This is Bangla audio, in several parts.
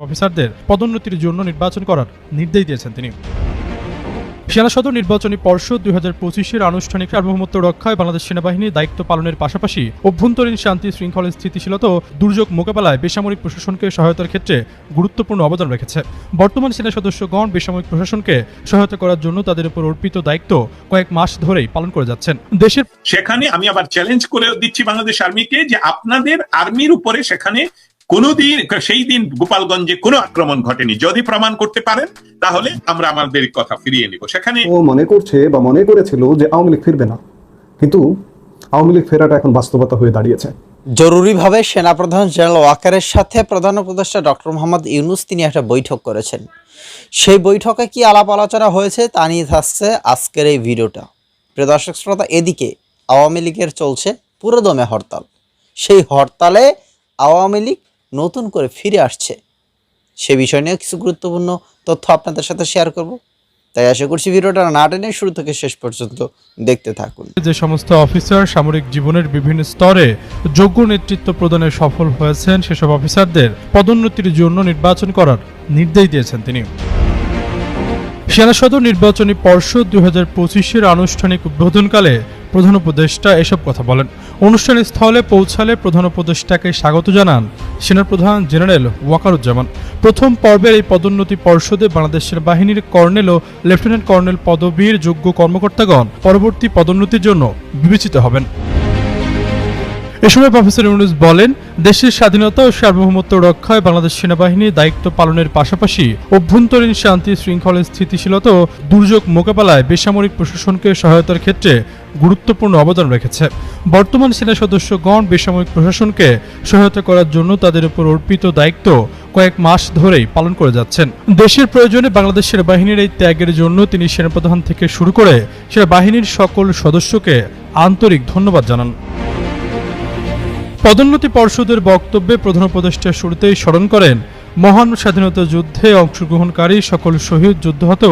অফিসারদের পদোন্নতির জন্য নির্বাচন করার নির্দেশ দিয়েছেন তিনি। সেনা সদর নির্বাচনী পর্ষদ দুই হাজার পঁচিশের আনুষ্ঠানিক সার্বভৌমত্ব রক্ষায় বাংলাদেশ সেনাবাহিনী দায়িত্ব পালনের পাশাপাশি অভ্যন্তরীণ শান্তি শৃঙ্খল স্থিতিশীলতা ও দুর্যোগ মোকাবেলায় বেসামরিক প্রশাসনকে সহায়তার ক্ষেত্রে গুরুত্বপূর্ণ অবদান রেখেছে। বর্তমান সেনা সদস্যগণ বেসামরিক প্রশাসনকে সহায়তা করার জন্য তাদের উপর অর্পিত দায়িত্ব কয়েক মাস ধরেই পালন করে যাচ্ছেন। দেশের সেখানে আমি আবার চ্যালেঞ্জ করে দিচ্ছি বাংলাদেশ আর্মিকে যে আপনাদের আর্মির উপরে সেখানে কোনোদিন সেই দিন গোপালগঞ্জে কোনো আক্রমণ ঘটেনি। যদি প্রমাণ করতে পারেন তাহলে আমরা আমাদের কথা ফিরিয়ে নিব। সেখানে ও মনে করছে বা মনে করেছিল যে আওয়ামী লীগ ফিরবে না। কিন্তু আওয়ামী লীগ ফেরাটা এখন বাস্তবতা হয়ে দাঁড়িয়েছে। জরুরিভাবে সেনাপ্রধান জেনারেল ওয়াকারের সাথে প্রধান উপদেষ্টা ডক্টর মোহাম্মদ ইউনুস তিনি একটা বৈঠক করেছেন। সেই বৈঠকে কি আলাপ আলোচনা হয়েছে তা নিয়ে থাকছে আজকের এই ভিডিওটা। প্রিয় দর্শক শ্রোতা এদিকে আওয়ামী লীগের চলছে পুরোদমে হরতাল। সেই হরতালে আওয়ামী লীগ নতুন করে ফিরে আসছে। সে বিষয় নিয়ে কিছু গুরুত্বপূর্ণ তথ্য আপনাদের সাথে শেয়ার করব। তাই আশা করছি ভিডিওটা না টেনে শুরু থেকে শেষ পর্যন্ত দেখতে থাকুন। যে সমস্ত অফিসার সামরিক জীবনের বিভিন্ন স্তরে যোগ্য নেতৃত্ব প্রদানে সফল হয়েছেন, সেসব অফিসারদের পদোন্নতির জন্য নির্বাচন করার নির্দেশ দিয়েছেন তিনি। সেনা সদর নির্বাচনী পর্ষদ দুই হাজার পঁচিশের আনুষ্ঠানিক উদ্বোধনকালে প্রধান উপদেষ্টা এসব কথা বলেন। অনুষ্ঠান স্থলে পৌঁছালে প্রধান উপদেষ্টাকে স্বাগত জানান সেনাপ্রধান জেনারেল ওয়াকারুজ্জামান। প্রথম পর্বের এই পদোন্নতি পর্ষদে বাংলাদেশের বাহিনীর কর্নেল ও লেফটেন্যান্ট কর্নেল পদবীর যোগ্য কর্মকর্তাগণ পরবর্তী পদোন্নতির জন্য বিবেচিত হবেন। এ সময় প্রফেসর ইউনুস বলেন, দেশের স্বাধীনতা ও সার্বভৌমত্ব রক্ষায় বাংলাদেশ সেনাবাহিনী দায়িত্ব পালনের পাশাপাশি অভ্যন্তরীণ শান্তি শৃঙ্খল স্থিতিশীলতা ও দুর্যোগ মোকাবেলায় বেসামরিক প্রশাসনকে সহায়তার ক্ষেত্রে গুরুত্বপূর্ণ অবদান রেখেছে। বর্তমান সেনা সদস্যগণ বেসামরিক প্রশাসনকে সহায়তা করার জন্য তাদের উপর অর্পিত দায়িত্ব কয়েক মাস ধরেই পালন করে যাচ্ছেন। দেশের প্রয়োজনে বাংলাদেশ সেনাবাহিনীর এই ত্যাগের জন্য তিনি সেনাপ্রধান থেকে শুরু করে সেনাবাহিনীর সকল সদস্যকে আন্তরিক ধন্যবাদ জানান। পদোন্নতি পর্ষদের বক্তব্যে প্রধান উপদেষ্টা শুরুতেই স্মরণ করেন, মহান স্বাধীনতা যুদ্ধে অংশগ্রহণকারী সকল শহীদ যুদ্ধহত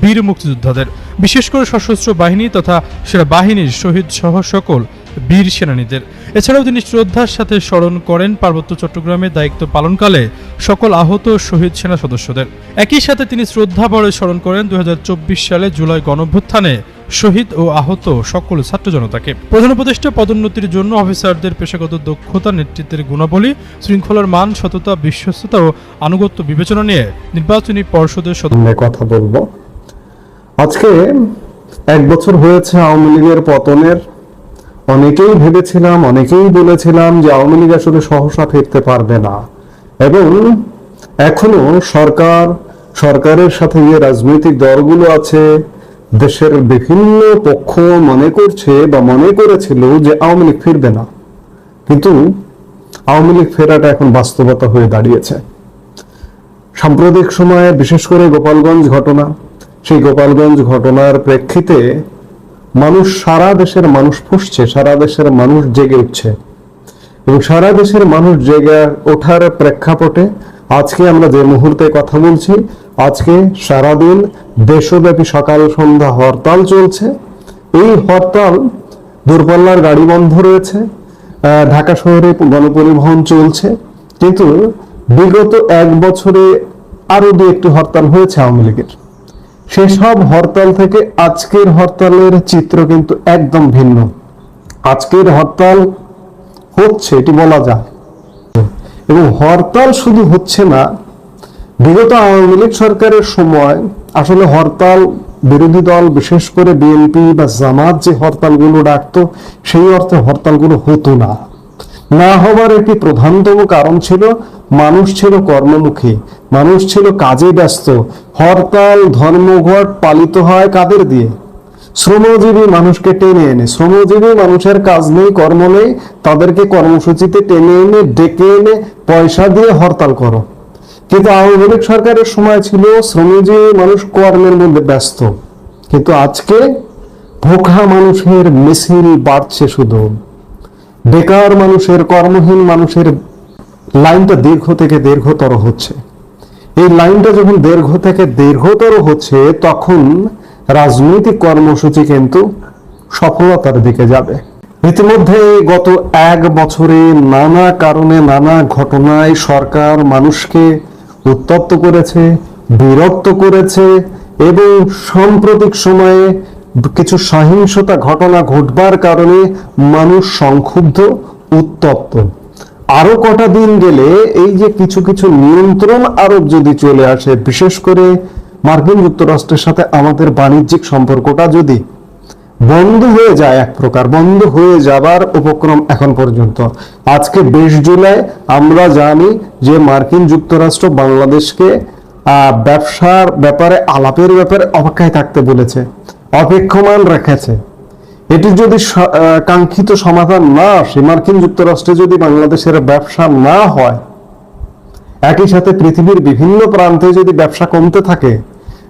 বীর মুক্তিযোদ্ধাদের। বিশেষ করে সশস্ত্র বাহিনী তথা সেরা বাহিনীর শহীদ সহ সকল বীর সেনানীদের। এছাড়াও তিনি শ্রদ্ধার সাথে স্মরণ করেন পার্বত্য চট্টগ্রামে দায়িত্ব পালনকালে সকল আহত শহীদ সেনা সদস্যদের। একই সাথে তিনি শ্রদ্ধা বড় স্মরণ করেন দু হাজার চব্বিশ সালে জুলাই গণভ্যুত্থানে শহীদ ও আহত সকল ছাত্র জনতাকে। প্রধান উপদেষ্টা পদোন্নতির জন্য অফিসারদের পেশাগত দক্ষতা, নেতৃত্বের গুণাবলী, শৃঙ্খলার মান, সততা, বিশ্বস্ততা ও আনুগত্য বিবেচনা নিয়ে নির্বাচনী পর্ষদের সদস্য কথা বলব। আজকে এক বছর হয়েছে আওয়ামী লীগের পতনের। অনেকেই ভেবেছিলাম, অনেকেই বলেছিলাম যে আওয়ামী লীগ আসলে সহসা ফিরতে পারবে না। এবং এখনও সরকার, সরকারের সাথে যে রাজনৈতিক দলগুলো আছে দেশের বিভিন্ন পক্ষ মনে করছে বা মনে করেছিল যে আওয়ামী লীগ ফিরবে না। কিন্তু আওয়ামী লীগ ফেরাটা এখন বাস্তবতা হয়ে দাঁড়িয়েছে। সাম্প্রতিক সময়ে বিশেষ করে গোপালগঞ্জ ঘটনা, সেই গোপালগঞ্জ ঘটনার প্রেক্ষিতে মানুষ সারা দেশের মানুষ ফুসছে, সারা দেশের মানুষ জেগে উঠছে। এবং সারা দেশের মানুষ জেগে ওঠার প্রেক্ষাপটে আজকে আমরা যে মুহূর্তে কথা বলছি, আজকে সারাদিন দেশব্যাপী সকাল সন্ধ্যা হরতাল চলছে। এই হরতাল দূরপাল্লার গাড়ি বন্ধ রয়েছে ঢাকা শহরে গণপরিবহন চলছে। কিন্তু বিগত এক বছরে আরও দু একটি হরতাল হয়েছে আওয়ামী লীগের। সেসব হরতাল থেকে আজকের হরতালের চিত্র কিন্তু একদম ভিন্ন। আজকের হরতাল হচ্ছে, এটি বলা যায় এবং হরতাল শুধু হচ্ছে না, বিগত আওয়ামী লীগ সরকারের সময় আসলে হরতাল বিরোধী দল, বিশেষ করে বিএনপি বা জামাত যে হরতালগুলো ডাকতো, সেই অর্থে হরতালগুলো হতো না। না হবার একটি প্রধানতম কারণ ছিল মানুষ ছিল কর্মমুখী, মানুষ ছিল কাজে ব্যস্ত। হরতাল, ধর্মঘট পালিত হয় কাদের দিয়ে? শ্রমজীবী মানুষকে টেনে এনে, শ্রমজীবী মানুষের কাজ নেই, কর্ম নেই, তাদেরকে কর্মসূচিতে টেনে এনে, ডেকে এনে, পয়সা দিয়ে হরতাল করো। কিন্তু আওয়ামী লীগ সরকারের সময় ছিল শ্রমজীবী মানুষ কর্মের মধ্যে ব্যস্ত। কিন্তু আজকে ভোখা মানুষের মিছিল বাড়ছে শুধু। বেকার মানুষের, কর্মহীন মানুষের লাইনটা দীর্ঘ থেকে দীর্ঘতর হচ্ছে। এই লাইনটা যখন দীর্ঘ থেকে দীর্ঘতর হচ্ছে, তখন রাজনৈতিক কর্মসূচি কিন্তু সফলতার দিকে যাবে। ইতিমধ্যে গত এক বছরে নানা কারণে নানা ঘটনায় সরকার মানুষকে উত্তপ্ত করেছে, বিরক্ত করেছে এবং সাম্প্রতিক সময়ে কিছু সহিংসতা ঘটনা ঘটবার কারণে মানুষ সংক্ষুব্ধ, উত্তপ্ত। আরও কটা দিন গেলে এই যে কিছু কিছু নিয়ন্ত্রণ আরোপ যদি চলে আসে, বিশেষ করে মার্কিন যুক্তরাষ্ট্রের সাথে আমাদের বাণিজ্যিক সম্পর্কটা যদি বন্ধ হয়ে যায় এক প্রকার, বন্ধ হয়ে যাবার উপক্রম এখন পর্যন্ত। আজকে বিশ জুলাই, আমরা জানি যে মার্কিন যুক্তরাষ্ট্র বাংলাদেশকে ব্যবসার ব্যাপারে, আলাপের ব্যাপারে অপেক্ষায় থাকতে বলেছে, অপেক্ষমান রেখেছে। এটি যদি কাঙ্ক্ষিত সমাধান না আসে, মার্কিন যুক্তরাষ্ট্রে যদি বাংলাদেশের ব্যবসা না হয় একই সাথে পৃথিবীর বিভিন্ন প্রান্তে যদি ব্যবসা কমতে থাকে,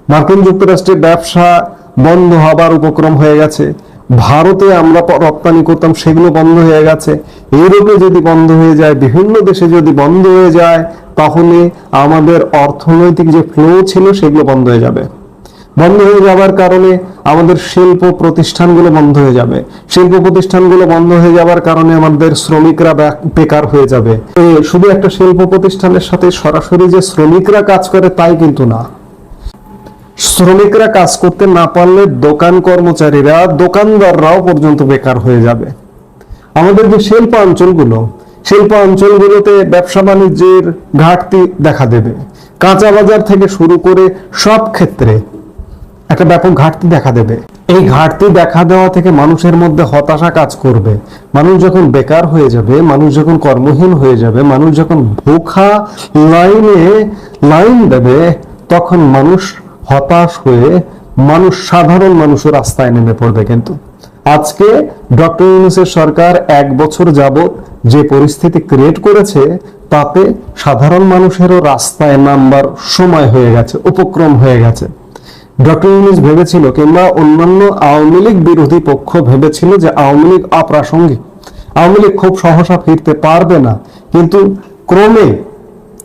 মার্কিন যুক্তরাষ্ট্রে ব্যবসা বন্ধ হবার উপক্রম হয়ে গেছে। ভারতে আমরা রপ্তানি করতাম, সেগুলো বন্ধ হয়ে গেছে। ইউরোপে যদি বন্ধ হয়ে যায়, বিভিন্ন দেশে যদি বন্ধ হয়ে যায়, তাহলে আমাদের অর্থনৈতিক যে ফ্লো ছিল, সেগুলো বন্ধ হয়ে যাবে। বন্ধ হয়ে যাবার কারণে আমাদের শিল্প প্রতিষ্ঠানগুলো বন্ধ হয়ে যাবে। শিল্প প্রতিষ্ঠানগুলো বন্ধ হয়ে যাবার কারণে আমাদের শ্রমিকরা বেকার হয়ে যাবে। শুধু একটা শিল্প প্রতিষ্ঠানের সাথে সরাসরি যে শ্রমিকরা কাজ করে তাই কিন্তু না। শ্রমিকরা কাজ করতে না পারলে দোকান কর্মচারীরা, দোকানদাররাও পর্যন্ত বেকার হয়ে যাবে। আমাদের যে শিল্প অঞ্চলগুলো, শিল্প অঞ্চলগুলোতে ব্যবসা বাণিজ্যের ঘাটতি দেখা দেবে। কাঁচা বাজার থেকে শুরু করে সব ক্ষেত্রে একটা ব্যাপক ঘাটতি দেখা দেবে। এই ঘাটতি দেখা দেওয়া থেকে মানুষের মধ্যে হতাশা কাজ করবে। মানুষ যখন বেকার হয়ে যাবে, মানুষ যখন কর্মহীন হয়ে যাবে, মানুষ যখন ভুখা লাইনে লাইন দেবে, তখন মানুষ হতাশ হয়ে মানুষ, সাধারণ মানুষের রাস্তায় নেমে পড়বে কিন্তু। আজকে ডক্টর ইউনুসের সরকার এক বছর যাবত যে পরিস্থিতি ক্রিয়েট করেছে, তাতে সাধারণ মানুষেরও রাস্তায় নামবার সময় হয়ে গেছে, উপক্রম হয়ে গেছে। ডক্টর ইউনুস ভেবেছিল কিংবা অন্যান্য আওয়ামী লীগ বিরোধী পক্ষ ভেবেছিল যে আওয়ামী লীগ অপ্রাসঙ্গিক আওয়ামী লীগ খুব সহসা ফিরতে পারবে না। কিন্তু ক্রমে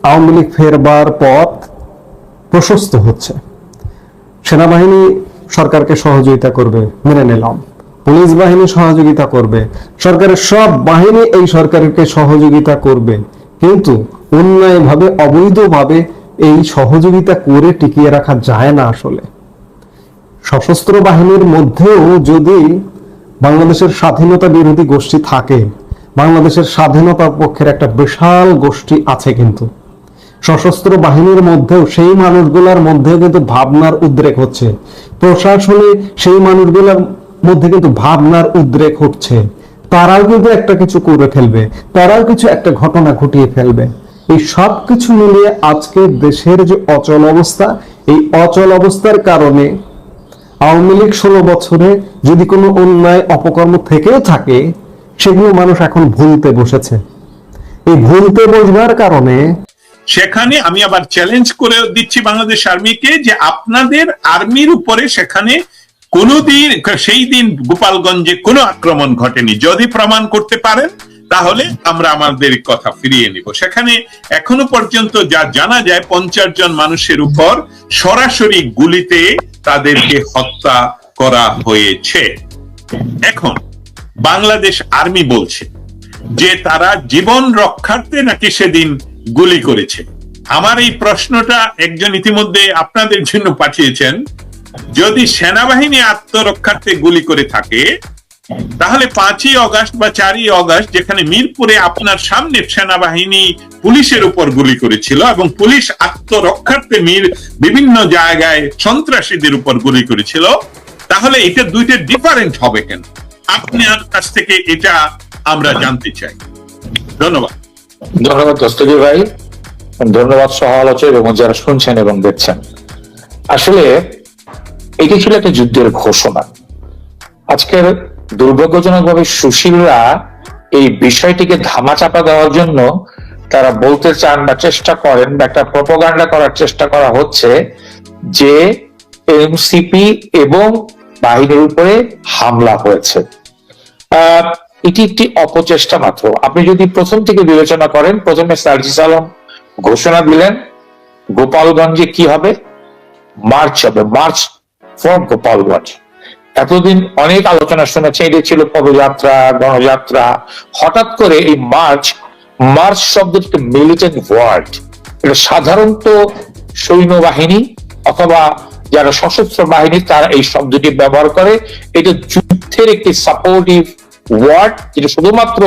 আওয়ামী লীগ ফেরবার পথ প্রশস্ত হচ্ছে। সেনাবাহিনী সরকারকে সহযোগিতা করবে, মেনে নিলাম। পুলিশ বাহিনী সহযোগিতা করবে। সরকারের সব বাহিনী এই সরকারকে সহযোগিতা করবে। কিন্তু অন্যায়ভাবে, অবৈধভাবে এই সহযোগিতা করে টিকিয়ে রাখা যায় না আসলে। সশস্ত্র বাহিনীর মধ্যেও যদি বাংলাদেশের স্বাধীনতা বিরোধী গোষ্ঠী থাকে, বাংলাদেশের স্বাধীনতার পক্ষের একটা বিশাল গোষ্ঠী আছে কিন্তু। সশস্ত্র বাহিনীর মধ্যেও সেই মানুষগুলোর মধ্যেও কিন্তু ভাবনার উদ্রেক হচ্ছে। প্রশাসনে সেই মানুষগুলোর মধ্যে কিন্তু ভাবনার উদ্রেক হচ্ছে। তারাও কিন্তু একটা কিছু করে ফেলবে, তারাও কিছু একটা ঘটনা ঘটিয়ে ফেলবে। এই সব কিছু মিলিয়ে আজকে দেশের যে অচল অবস্থা, এই অচল অবস্থার কারণে আওয়ামী লীগ ষোলো বছরে যদি কোনো অন্যায় অপকর্ম থেকেও থাকে, সেগুলো মানুষ এখন ভুলতে বসেছে। এই ভুলতে বসবার কারণে সেখানে আমি আবার চ্যালেঞ্জ করে দিচ্ছি বাংলাদেশ আর্মিকে যে আপনাদের আর্মির উপরে সেখানে কোনোদিন, সেই দিন গোপালগঞ্জে কোনো আক্রমণ ঘটেনি। যদি প্রমাণ করতে পারেন, তাহলে আমরা আমাদের কথা ফিরিয়ে নিব। সেখানে এখনও পর্যন্ত যা জানা যায়, পঞ্চাশ জন মানুষের উপর সরাসরি গুলিতে তাদেরকে হত্যা করা হয়েছে। এখন বাংলাদেশ আর্মি বলছে যে তারা জীবন রক্ষার্থে নাকি সেদিন গুলি করেছে। আমার এই প্রশ্নটা একজন ইতিমধ্যে আপনাদের জন্য পাঠিয়েছেন। যদি সেনাবাহিনী আত্মরক্ষার্থে গুলি করে থাকে তাহলে পাঁচই অগাস্ট বা চারই অগাস্ট যেখানে মিরপুরে আপনার সামনে সেনাবাহিনী পুলিশের উপর গুলি করেছিল এবং পুলিশ আত্মরক্ষার্থে মির বিভিন্ন জায়গায় সন্ত্রাসীদের উপর গুলি করেছিল, তাহলে এটা দুইটা ডিফারেন্ট হবে কেন? আপনার কাছ থেকে এটা আমরা জানতে চাই। ধন্যবাদ। ধন্যবাদ দস্তগীর ভাই। ধন্যবাদ সহ আলোচক এবং যারা শুনছেন এবং দেখছেন। আসলে এটি ছিল একটা যুদ্ধের ঘোষণা। আজকের দুর্ভাগ্যজনকভাবে সুশীলরা এই বিষয়টিকে ধামাচাপা দেওয়ার জন্য তারা বলতে চান বা চেষ্টা করেন বা একটা প্রপোগান্ডা করার চেষ্টা করা হচ্ছে যে এমসিপি এবং বাহিনীর উপরে হামলা হয়েছে। এটি একটি অপচেষ্টা মাত্র। আপনি যদি প্রথম থেকে বিবেচনা করেন, প্রথমে সার্জিস আলম ঘোষণা দিলেন গোপালগঞ্জে কি হবে? মার্চ হবে। March for Gopalganj. এতদিন অনেক আলোচনা শুনেছে এটি ছিল পদযাত্রা, গণযাত্রা। হঠাৎ করে এই মার্চ মার্চ শব্দটি মিলিটেন্ট ওয়ার্ড এটা সাধারণত সৈন্যবাহিনী অথবা যারা সশস্ত্র বাহিনী, তারা এই শব্দটি ব্যবহার করে। এটা যুদ্ধের একটি সাপোর্টিভ ওয়ার্ড যেটা শুধুমাত্র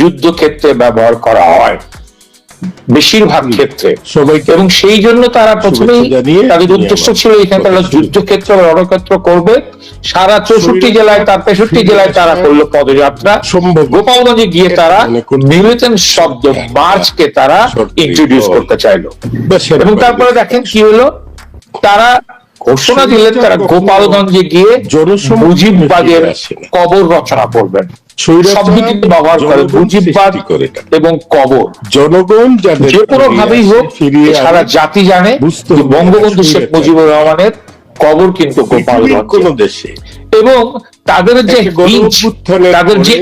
যুদ্ধক্ষেত্রে ব্যবহার করা হয়। বেশিরভাগ ক্ষেত্রে। সবাইকে এবং সেই জন্য তারা প্রথমেই তাদের উদ্দেশ্য ছিল এখানে তারা যুদ্ধক্ষেত্র বা রণক্ষেত্র করবে। সারা চৌষট্টি জেলায় তার তেষট্টি জেলায় তারা করল পদযাত্রা। সম্ভব। গোপালগঞ্জে গিয়ে তারা মিলিটেন শব্দ মার্চকে তারা ইন্ট্রোডিউস করতে চাইলো। এবং তারপরে দেখেন কি হলো? তারা ঘোষণা দিলেন তারা গোপালগঞ্জে গিয়ে মুজিববাদের। কবর রচনা করবেন ব্যবহার করে মুজিববাদ। এবং কবর। জনগণ যে কোনো ভাবেই হোক সারা জাতি জানে বঙ্গবন্ধু শেখ মুজিবুর রহমানের কবর কিন্তু গোপালগঞ্জ। কোন দেশে। এবং তাদের যে হিঞ্জ, তাদের যে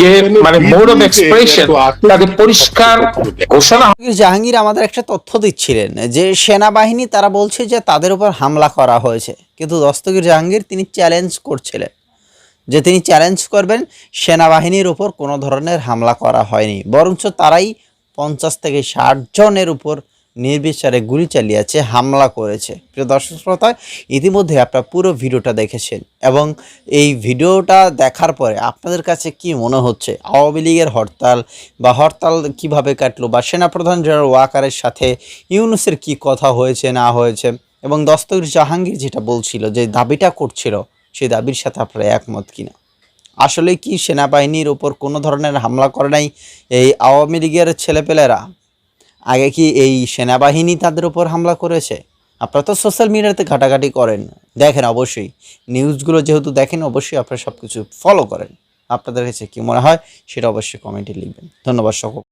যে মানে মোড অফ এক্সপ্রেশন তাদের পরিষ্কার ঘোষণা জাহাঙ্গীর জাহাঙ্গীর আমাদের একটা তথ্য দিচ্ছিলেন যে সেনাবাহিনী তারা বলছে যে তাদের উপর হামলা করা হয়েছে। কিন্তু দস্তগীর জাহাঙ্গীর তিনি চ্যালেঞ্জ করছিলেন। যে তিনি চ্যালেঞ্জ করবেন সেনাবাহিনীর উপর কোনো ধরনের হামলা করা হয়নি। বরঞ্চ তারাই পঞ্চাশ থেকে ষাট জনের উপর নির্বিচারে গুলি চালিয়েছে, হামলা করেছে। প্রিয় দর্শক শ্রোতা, ইতিমধ্যে আপনারা পুরো ভিডিওটা দেখেছেন এবং এই ভিডিওটা দেখার পরে আপনাদের কাছে কি মনে হচ্ছে? আওয়ামী লীগের হরতাল বা হরতাল কীভাবে কাটলো বা সেনাপ্রধান জেনারেল ওয়াকারের সাথে ইউনুসের কি কথা হয়েছে, না হয়েছে? এবং দস্তগীর জাহাঙ্গীর যেটা বলছিল যে দাবিটা করছিল, সেই দাবির সাথে আপনারা একমত কিনা? আসলে কি সেনাবাহিনীর ওপর কোনো ধরনের হামলা করে নাই এই আওয়ামী লীগের ছেলেপেলেরা? আগে কি এই সেনাবাহিনী তাদের উপর হামলা করেছে? আপনারা তো সোশ্যাল মিডিয়াতে ঘাটাঘাটি করেন। দেখেন অবশ্যই নিউজগুলো যেহেতু দেখেন, অবশ্যই আপনারা সব কিছু ফলো করেন। আপনাদের কাছে কী মনে হয়, সেটা অবশ্যই কমেন্টে লিখবেন। ধন্যবাদ সকল